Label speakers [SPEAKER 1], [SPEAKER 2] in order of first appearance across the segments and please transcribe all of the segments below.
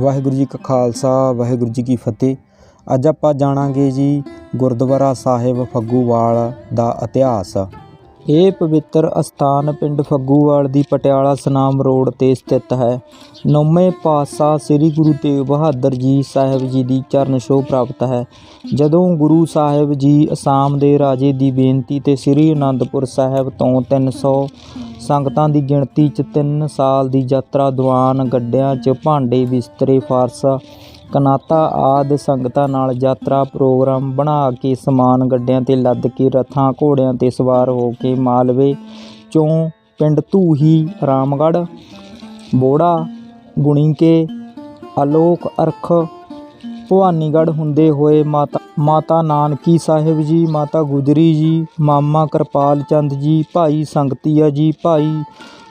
[SPEAKER 1] ਵਾਹਿਗੁਰੂ ਜੀ ਕਾ ਖਾਲਸਾ, ਵਾਹਿਗੁਰੂ ਜੀ ਕੀ ਫਤਿਹ। ਅੱਜ ਆਪਾਂ ਜਾਣਾਂਗੇ ਜੀ ਗੁਰਦੁਆਰਾ ਸਾਹਿਬ ਫੱਗੂਵਾਲ ਦਾ ਇਤਿਹਾਸ। ਇਹ ਪਵਿੱਤਰ ਅਸਥਾਨ ਪਿੰਡ ਫੱਗੂਵਾਲ ਦੀ ਪਟਿਆਲਾ ਸਨਾਮ ਰੋਡ ਤੇ ਸਥਿਤ ਹੈ। ਨੌਵੇਂ ਪਾਤਸ਼ਾਹ ਸ੍ਰੀ ਗੁਰੂ ਤੇਗ ਬਹਾਦਰ ਜੀ ਸਾਹਿਬ ਜੀ ਦੀ ਚਰਨ ਛੋਹ ਪ੍ਰਾਪਤ ਹੈ। ਜਦੋਂ ਗੁਰੂ ਸਾਹਿਬ ਜੀ ਅਸਾਮ ਦੇ ਰਾਜੇ ਦੀ ਬੇਨਤੀ ਤੇ ਸ੍ਰੀ ਅਨੰਦਪੁਰ ਸਾਹਿਬ ਤੋਂ 300 ਸੰਗਤਾਂ ਦੀ ਗਿਣਤੀ 'ਚ 3 ਸਾਲ ਦੀ ਯਾਤਰਾ ਦੌਰਾਨ ਗੱਡਿਆਂ 'ਚ ਭਾਂਡੇ ਬਿਸਤਰੇ, ਫਾਰਸਾ ਕਨਾਤਾ ਆਦਿ ਸੰਗਤਾਂ ਨਾਲ ਯਾਤਰਾ ਪ੍ਰੋਗਰਾਮ ਬਣਾ ਕੇ ਸਮਾਨ ਗੱਡਿਆਂ ਤੇ ਲੱਦ ਕੇ ਰਥਾਂ ਘੋੜਿਆਂ ਤੇ ਸਵਾਰ ਹੋ ਕੇ ਮਾਲਵੇ ਚੋਂ ਪਿੰਡ ਧੂਹੀ, ਰਾਮਗੜ੍ਹ, ਬੋੜਾ, ਗੁਣੀਕੇ, ਅਲੋਕ ਅਰਖ, ਭਵਾਨੀਗੜ੍ਹ ਹੁੰਦੇ ਹੋਏ ਮਾਤਾ ਮਾਤਾ ਨਾਨਕੀ ਸਾਹਿਬ ਜੀ, ਮਾਤਾ ਗੁਜਰੀ ਜੀ, ਮਾਮਾ ਕਿਰਪਾਲ ਚੰਦ ਜੀ, ਭਾਈ ਸੰਗਤੀਆ ਜੀ, ਭਾਈ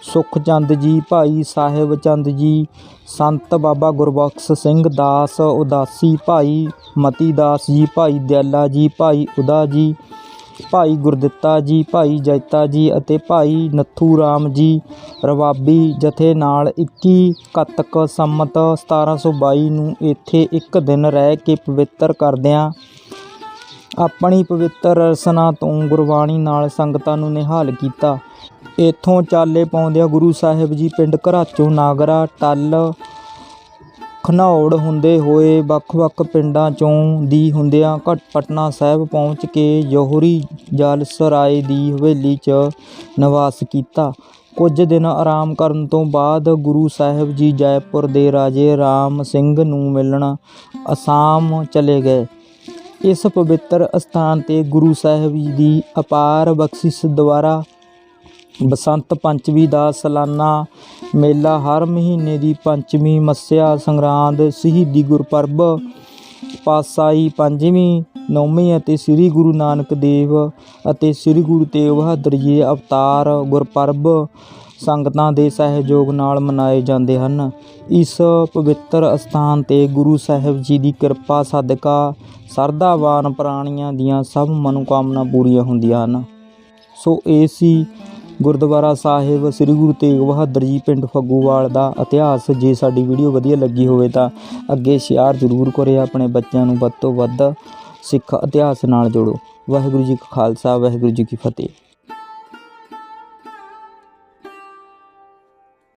[SPEAKER 1] ਸੁਖਚੰਦ ਜੀ, ਭਾਈ ਸਾਹਿਬ ਚੰਦ ਜੀ, ਸੰਤ ਬਾਬਾ ਗੁਰਬਖਸ਼ ਸਿੰਘ ਦਾਸ ਉਦਾਸੀ, ਭਾਈ ਮਤੀ ਦਾਸ ਜੀ, ਭਾਈ ਦਿਆਲਾ ਜੀ, ਭਾਈ ਉਦਾ ਜੀ, ਭਾਈ ਗੁਰਦਿੱਤਾ ਜੀ, ਭਾਈ ਜੈਤਾ ਜੀ ਅਤੇ ਭਾਈ ਨੱਥੂ ਰਾਮ ਜੀ, ਰਵਾਬੀ ਜਥੇ ਨਾਲ 21 ਕੱਤਕ ਸੰਮਤ 1722 ਨੂੰ ਇੱਥੇ ਇੱਕ ਦਿਨ ਰਹਿ ਕੇ ਪਵਿੱਤਰ ਕਰਦਿਆਂ ਆਪਣੀ ਪਵਿੱਤਰ ਰਸਨਾ ਤੋਂ ਗੁਰਬਾਣੀ ਨਾਲ ਸੰਗਤਾਂ ਨੂੰ ਨਿਹਾਲ ਕੀਤਾ। ਇੱਥੋਂ ਚਾਲੇ ਪਾਉਂਦਿਆਂ ਗੁਰੂ ਸਾਹਿਬ ਜੀ ਪਿੰਡ ਘਰਾਚੋਂ ਨਾਗਰਾ, ਟੱਲ, ਖਨੌੜ ਹੁੰਦੇ ਹੋਏ ਵੱਖ-ਵੱਖ ਪਿੰਡਾਂ ਚੋਂ ਦੀ ਹੁੰਦਿਆਂ ਘਟ ਪਟਨਾ ਸਾਹਿਬ ਪਹੁੰਚ ਕੇ ਜੋਹਰੀ ਜਲਸਰਾਏ ਦੀ ਹਵੇਲੀ 'ਚ ਨਿਵਾਸ ਕੀਤਾ। ਕੁਝ ਦਿਨ ਆਰਾਮ ਕਰਨ ਤੋਂ ਬਾਅਦ ਗੁਰੂ ਸਾਹਿਬ ਜੀ ਜੈਪੁਰ ਦੇ ਰਾਜੇ ਰਾਮ ਸਿੰਘ ਨੂੰ ਮਿਲਣ ਅਸਾਮ ਚਲੇ ਗਏ। ਇਸ ਪਵਿੱਤਰ ਅਸਥਾਨ ਤੇ ਗੁਰੂ ਸਾਹਿਬ ਜੀ ਦੀ ਅਪਾਰ ਬਖਸ਼ਿਸ਼ ਦੁਆਰਾ ਬਸੰਤ ਪੰਚਮੀ ਦਾ ਸਾਲਾਨਾ ਮੇਲਾ ਹਰ ਮਹੀਨੇ ਦੀ ਪੰਚਮੀ ਮੱਸਿਆ ਸੰਗਰਾਂਦ ਸ਼ਹੀਦੀ ਗੁਰਪਰਬ ਪਾਸਾਈ ਪੰਜਵੀਂ, ਨੌਵੀਂ ਅਤੇ ਸ੍ਰੀ ਗੁਰੂ ਨਾਨਕ ਦੇਵ ਅਤੇ ਸ੍ਰੀ ਗੁਰੂ ਤੇਗ ਬਹਾਦਰ ਜੀ ਦੇ ਅਵਤਾਰ ਗੁਰਪਰਬ ਸੰਗਤਾਂ ਦੇ ਸਹਿਯੋਗ ਨਾਲ ਮਨਾਏ ਜਾਂਦੇ ਹਨ। ਇਸ ਪਵਿੱਤਰ ਅਸਥਾਨ ਤੇ ਗੁਰੂ ਸਾਹਿਬ ਜੀ ਦੀ ਕਿਰਪਾ, ਸਦਕਾ ਸਰਦਾਵਾਨ ਪ੍ਰਾਣੀਆਂ ਦੀਆਂ ਸਭ ਮਨੋਕਾਮਨਾ ਪੂਰੀਆਂ ਹੁੰਦੀਆਂ ਹਨ। ਸੋ ਇਹ ਸੀ ਗੁਰਦੁਆਰਾ ਸਾਹਿਬ ਸ੍ਰੀ ਗੁਰੂ ਤੇਗ ਬਹਾਦਰ ਜੀ ਪਿੰਡ ਫੱਗੂਵਾਲ ਦਾ ਇਤਿਹਾਸ, ਜੇ ਸਾਡੀ ਵੀਡੀਓ ਵਧੀਆ ਲੱਗੀ ਹੋਵੇ ਤਾਂ ਅੱਗੇ ਸ਼ੇਅਰ ਜ਼ਰੂਰ ਕਰਿਓ, ਆਪਣੇ ਬੱਚਿਆਂ ਨੂੰ ਵੱਧ ਤੋਂ ਵੱਧ ਸਿੱਖ ਇਤਿਹਾਸ ਨਾਲ ਜੋੜੋ। ਵਾਹਿਗੁਰੂ ਜੀ ਕਾ ਖਾਲਸਾ, ਵਾਹਿਗੁਰੂ ਜੀ ਕੀ ਫਤਿਹ।